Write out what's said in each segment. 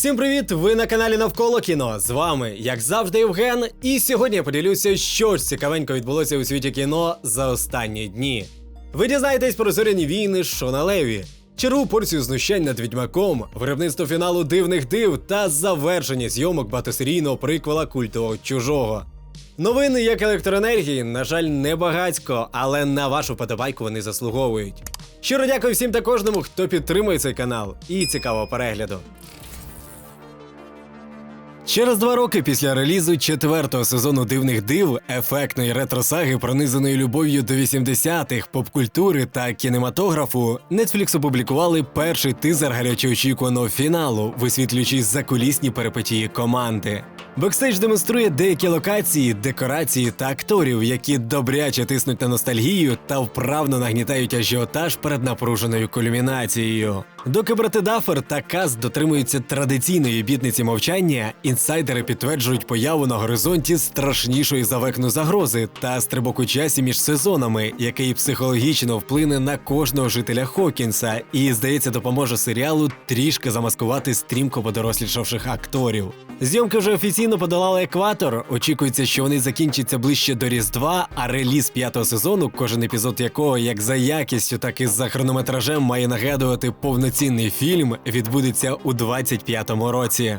Всім привіт! Ви на каналі Навколо кіно. З вами, як завжди, Євген. І сьогодні я поділюся, що ж цікавенько відбулося у світі кіно за останні дні. Ви дізнаєтесь про зоряні війни Шона Леві, чергову порцію знущань над відьмаком, виробництво фіналу дивних див та завершення зйомок багатосерійного приквела культового чужого. Новини як електроенергії, на жаль, не багатько, але на вашу подобайку вони заслуговують. Щиро дякую всім та кожному, хто підтримує цей канал, і цікавого перегляду. Через два роки після релізу четвертого сезону дивних див, ефектної ретро-саги, пронизаної любов'ю до 80-х, поп-культури та кінематографу, Netflix опублікували перший тизер гарячоочікуваного фіналу, висвітлюючи закулісні перипетії команди. Бекстейдж демонструє деякі локації, декорації та акторів, які добряче тиснуть на ностальгію та вправно нагнітають ажіотаж перед напруженою кульмінацією. Доки брати Даффер та Каз дотримуються традиційної бітниці мовчання, інсайдери підтверджують появу на горизонті страшнішої за векну загрози та стрибок у часі між сезонами, який психологічно вплине на кожного жителя Хокінса і, здається, допоможе серіалу трішки замаскувати стрімко подорослішавших акторів. Зйомки вже офіційно подолали екватор. Очікується, що вони закінчаться ближче до Різдва, а реліз п'ятого сезону, кожен епізод якого як за якістю, так і за хронометражем має нагадувати повноцінний фільм, відбудеться у 25-му році.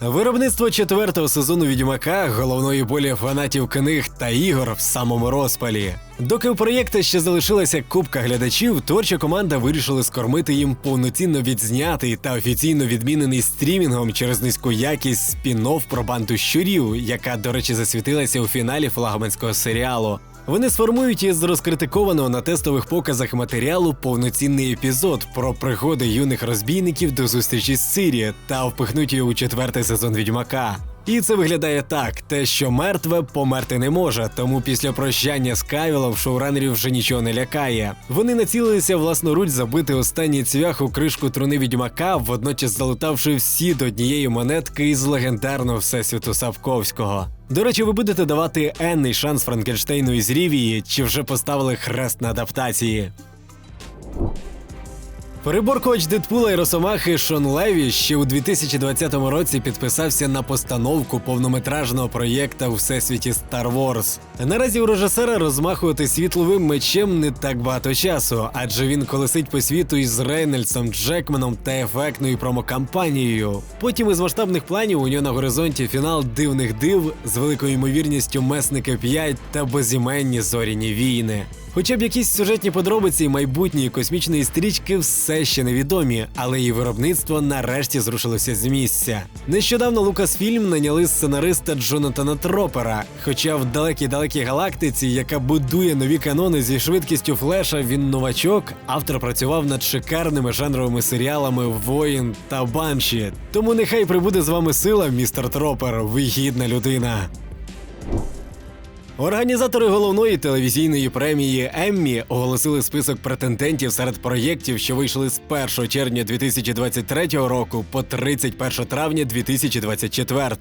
Виробництво четвертого сезону Відьмака, головної болі фанатів книг та ігор в самому розпалі. Доки у проєкта ще залишилася купка глядачів, творча команда вирішила скормити їм повноцінно відзнятий та офіційно відмінений стрімінгом через низьку якість спін-офф про банду щурів, яка, до речі, засвітилася у фіналі флагманського серіалу. Вони сформують із розкритикованого на тестових показах матеріалу повноцінний епізод про пригоди юних розбійників до зустрічі з Сирі та впихнуть його у четвертий сезон відьмака. І це виглядає так: те, що мертве померти не може, тому після прощання з Кавілом шоуранерів вже нічого не лякає. Вони націлилися власноруч забити останній цвях у кришку труни відьмака, водночас залутавши всі до однієї монетки із легендарного всесвіту Савковського. До речі, ви будете давати енний шанс Франкенштейну із Рівії, чи вже поставили хрест на адаптації? Переборкувач Дедпула і Росомахи Шон Леві ще у 2020 році підписався на постановку повнометражного проєкта у всесвіті Star Wars. Наразі у режисера розмахувати світловим мечем не так багато часу, адже він колесить по світу із Рейнольдсом, Джекманом та ефектною промокампанією. Потім із масштабних планів у нього на горизонті фінал дивних див з великою ймовірністю Месники 5 та безіменні зоряні війни. Хоча б якісь сюжетні подробиці майбутньої космічної стрічки все ще невідомі, але її виробництво нарешті зрушилося з місця. Нещодавно Лукасфільм наняли сценариста Джонатана Тропера. Хоча в далекій далекій галактиці, яка будує нові канони зі швидкістю флеша, він новачок, автор працював над шикарними жанровими серіалами Воїн та Банші. Тому нехай прибуде з вами сила, містер Тропер, ви гідна людина. Організатори головної телевізійної премії Еммі оголосили список претендентів серед проєктів, що вийшли з 1 червня 2023 року по 31 травня 2024.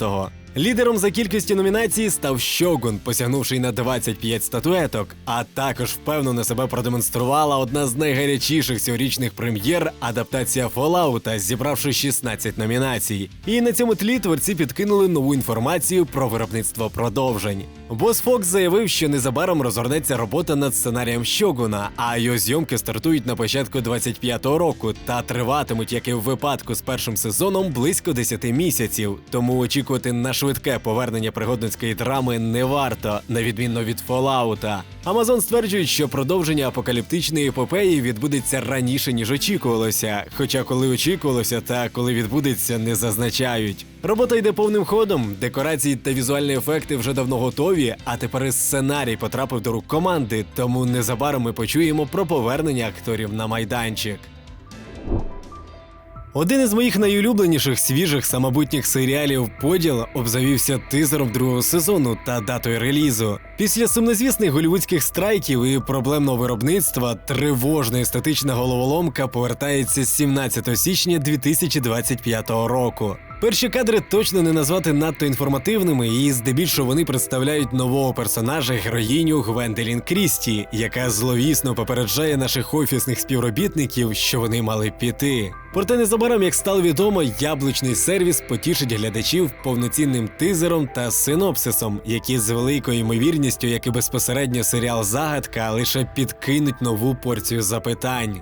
Лідером за кількістю номінацій став Щогун, посягнувший на 25 статуеток, а також впевнено себе продемонструвала одна з найгарячіших цьогорічних прем'єр адаптація Fallout, зібравши 16 номінацій. І на цьому тлі творці підкинули нову інформацію про виробництво продовжень. Бос Фокс заявив, що незабаром розгорнеться робота над сценарієм Щогуна, а його зйомки стартують на початку 25-го року та триватимуть, як і в випадку з першим сезоном, близько 10 місяців. Тому очікувати на швидке повернення пригодницької драми не варто, на відміну від Fallout. Амазон стверджують, що продовження апокаліптичної епопеї відбудеться раніше ніж очікувалося. Хоча коли очікувалося, та коли відбудеться, не зазначають. Робота йде повним ходом. Декорації та візуальні ефекти вже давно готові. А тепер і сценарій потрапив до рук команди. Тому незабаром ми почуємо про повернення акторів на майданчик. Один із моїх найулюбленіших свіжих самобутніх серіалів Поділ обзавівся тизером другого сезону та датою релізу. Після сумнозвісних голівудських страйків і проблемного виробництва тривожна естетична головоломка повертається з 17 січня 2025 року. Перші кадри точно не назвати надто інформативними, і здебільшого вони представляють нового персонажа героїню Гвенделін Крісті, яка зловісно попереджає наших офісних співробітників, що вони мали піти. Проте незабаром, як стало відомо, яблучний сервіс потішить глядачів повноцінним тизером та синопсисом, які з великою ймовірністю, як і безпосередньо серіал Загадка, лише підкинуть нову порцію запитань.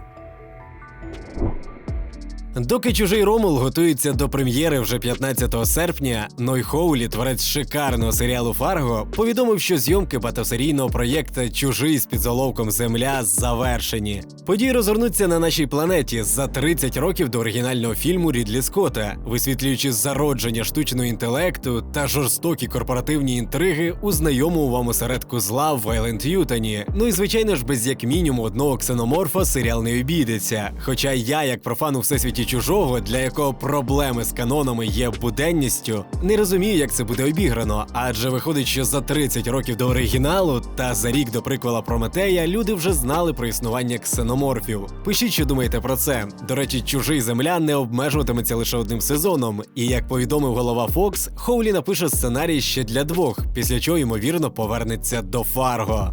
Доки чужий Ромул готується до прем'єри вже 15 серпня, Ной Хоулі, творець шикарного серіалу Фарго, повідомив, що зйомки багатосерійного проєкту Чужий з підзоловком Земля завершені. Події розгорнуться на нашій планеті за 30 років до оригінального фільму Рідлі Скотта, висвітлюючи зародження штучного інтелекту та жорстокі корпоративні інтриги у знайомому вам осередку зла в Вайленд Ютоні. Ну і звичайно ж, без як мінімум одного ксеноморфа серіал не обійдеться. Хоча я, як профан у всесвіті чужого, для якого проблеми з канонами є буденністю, не розумію, як це буде обіграно, адже виходить, що за 30 років до оригіналу та за рік до приквела Прометея люди вже знали про існування ксеноморфів. Пишіть, що думаєте про це. До речі, чужий земля не обмежуватиметься лише одним сезоном. І як повідомив голова Фокс, Хоулі напише сценарій ще для двох, після чого ймовірно повернеться до Фарго.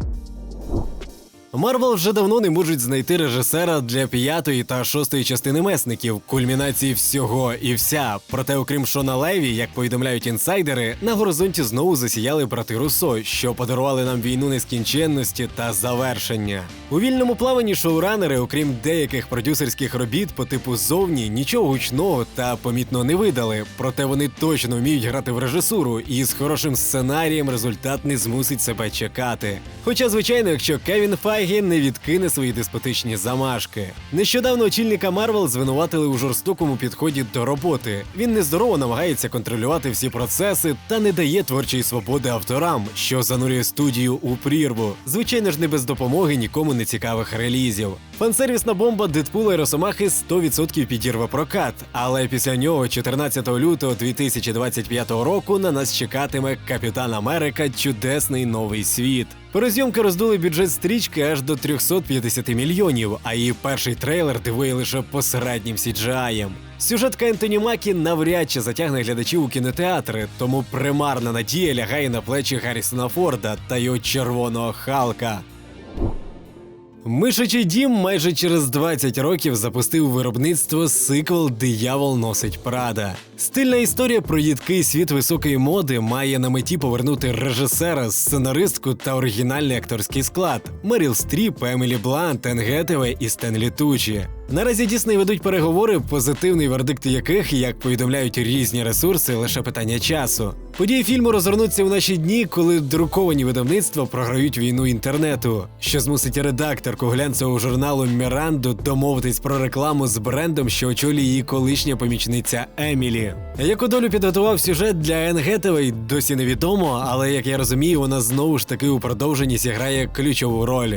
Марвел вже давно не можуть знайти режисера для п'ятої та шостої частини месників, кульмінації всього і вся. Проте, окрім Шона Леві, як повідомляють інсайдери, на горизонті знову засіяли брати Руссо, що подарували нам війну нескінченності та завершення. У вільному плаванні шоуранери, окрім деяких продюсерських робіт по типу зовні, нічого гучного та помітно не видали. Проте вони точно вміють грати в режисуру, і з хорошим сценарієм результат не змусить себе чекати. Хоча, звичайно, якщо Кевін Файгі не відкине свої деспотичні замашки. Нещодавно очільника Марвел звинуватили у жорстокому підході до роботи. Він нездорово намагається контролювати всі процеси та не дає творчої свободи авторам, що занурює студію у прірву. Звичайно ж, не без допомоги нікому не цікавих релізів. Фансервісна бомба Дедпула і Росомахи 100% підірве прокат, але після нього, 14 лютого 2025 року, на нас чекатиме Капітан Америка Чудесний новий світ. Перезйомки роздули бюджет стрічки аж до 350 мільйонів, а її перший трейлер дивує лише посереднім сіджаєм. Сюжетка Ентоні Макі навряд чи затягне глядачів у кінотеатри, тому примарна надія лягає на плечі Гаррісона Форда та його червоного Халка. Мишачий дім майже через 20 років запустив виробництво сиквел Диявол носить Прада. Стильна історія про їдкий світ високої моди має на меті повернути режисера, сценаристку та оригінальний акторський склад Меріл Стріп, Емілі Блант, Енгетеве і Стенлі Тучі. Наразі Дісней ведуть переговори, позитивний вердикт яких, як повідомляють різні ресурси, лише питання часу. Події фільму розгорнуться в наші дні, коли друковані видавництва програють війну інтернету, що змусить редакторку глянцевого журналу Міранду домовитись про рекламу з брендом, що очолює її колишня помічниця Емілі. Яку долю підготував сюжет для Гетевей, досі невідомо, але як я розумію, вона знову ж таки у продовженні зіграє ключову роль.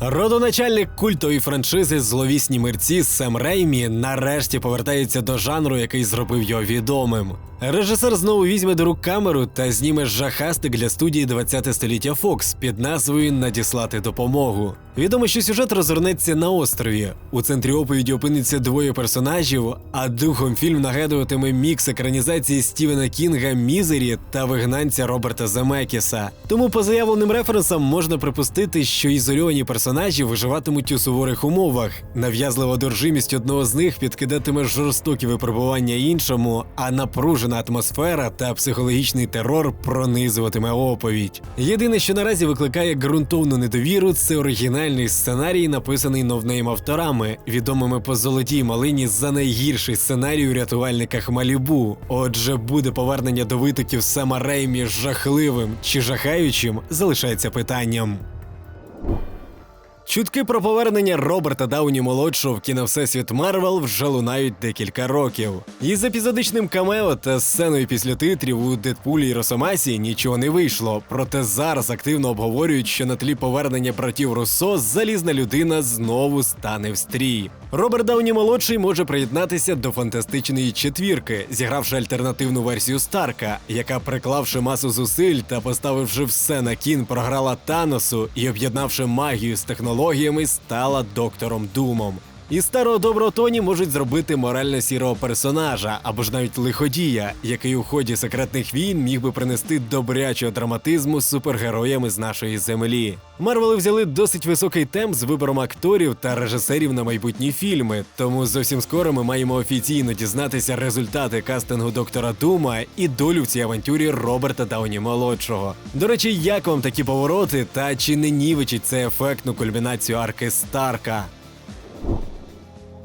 Родоначальник культової франшизи Зловісні мерці Сем Реймі нарешті повертається до жанру, який зробив його відомим. Режисер знову візьме до рук камеру та зніме жахастик для студії 20 століття Фокс під назвою Надіслати допомогу. Відомо, що сюжет розгорнеться на острові. У центрі оповіді опиниться двоє персонажів, а духом фільм нагадуватиме мікс екранізації Стівена Кінга Мізері та вигнанця Роберта Земекіса. Тому по заявленим референсам можна припустити, що ізольовані персонажі виживатимуть у суворих умовах. Нав'язлива доржимість одного з них підкидатиме жорстокі випробування іншому, а напружена атмосфера та психологічний терор пронизуватиме оповідь. Єдине, що наразі викликає ґрунтовну недовіру, це оригінальний сценарій, написаний новнейм авторами, відомими по золотій малині за найгірший сценарій у рятувальниках Малібу. Отже, буде повернення до витоків Сема Реймі жахливим чи жахаючим, залишається питанням. Чутки про повернення Роберта Дауні молодшого в кіно Всесвіт Марвел вже лунають декілька років. Із епізодичним камео та сценою після титрів у Дедпулі і Росомасі нічого не вийшло. Проте зараз активно обговорюють, що на тлі повернення братів Руссо залізна людина знову стане в стрій. Роберт Дауні молодший може приєднатися до фантастичної четвірки, зігравши альтернативну версію Старка, яка, приклавши масу зусиль та поставивши все на кін, програла Таносу і об'єднавши магію з технологіями, стала доктором Думом. Із старого доброго Тоні можуть зробити морально сірого персонажа або ж навіть лиходія, який у ході секретних війн міг би принести добрячого драматизму з супергероями з нашої землі. Марвели взяли досить високий темп з вибором акторів та режисерів на майбутні фільми, тому зовсім скоро ми маємо офіційно дізнатися результати кастингу доктора Дума і долю в цій авантюрі Роберта Дауні молодшого. До речі, як вам такі повороти та чи не нівичить це ефектну кульмінацію арки Старка?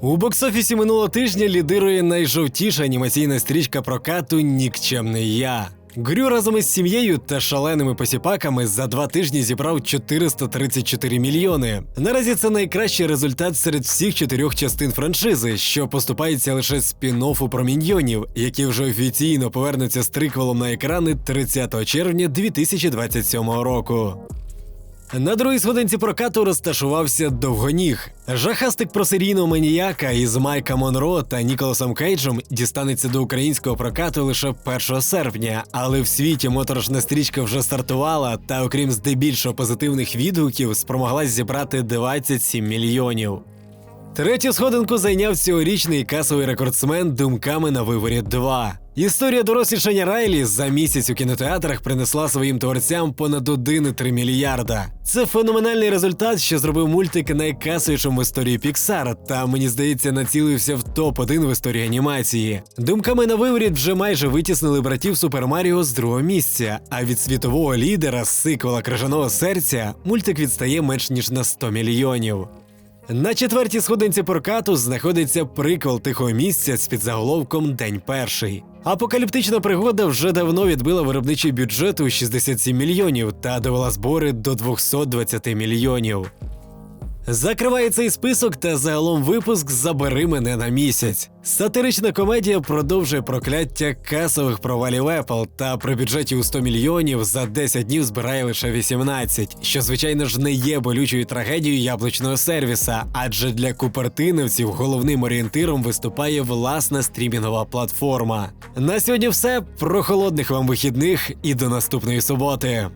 У бокс-офісі минулого тижня лідирує найжовтіша анімаційна стрічка прокату Нікчемний я. Грю разом із сім'єю та шаленими посіпаками за два тижні зібрав 434 мільйони. Наразі це найкращий результат серед всіх чотирьох частин франшизи, що поступається лише спін-оффу про міньйонів, які вже офіційно повернуться з триквелом на екрани 30 червня 2027 року. На другій сходинці прокату розташувався довгоніг. Жахастик про серійного маніяка із Майка Монро та Ніколасом Кейджем дістанеться до українського прокату лише 1 серпня, але в світі моторошна стрічка вже стартувала, та окрім здебільшого позитивних відгуків, спромоглась зібрати 27 мільйонів. Третю сходинку зайняв цьогорічний касовий рекордсмен думками на виворі 2. Історія дорослішання Райлі за місяць у кінотеатрах принесла своїм творцям понад 1,3 мільярда. Це феноменальний результат, що зробив мультик найкасовішим в історії Pixar, та мені здається, націлився в топ 1 в історії анімації. Думками на виворіт вже майже витіснили братів Супер Маріо з другого місця. А від світового лідера з сиквела Крижаного серця мультик відстає менш ніж на 100 мільйонів. На четвертій сходинці прокату знаходиться приквел тихого місця з підзаголовком День перший. Апокаліптична пригода вже давно відбила виробничий бюджет у 67 мільйонів та довела збори до 220 мільйонів. Закриває цей список та загалом випуск Забери мене на місяць. Сатирична комедія продовжує прокляття касових провалів Apple та при бюджеті у 100 мільйонів за 10 днів збирає лише 18, що звичайно ж не є болючою трагедією яблучного сервіса, адже для купертиновців головним орієнтиром виступає власна стрімінгова платформа. На сьогодні все про холодних вам вихідних і до наступної суботи.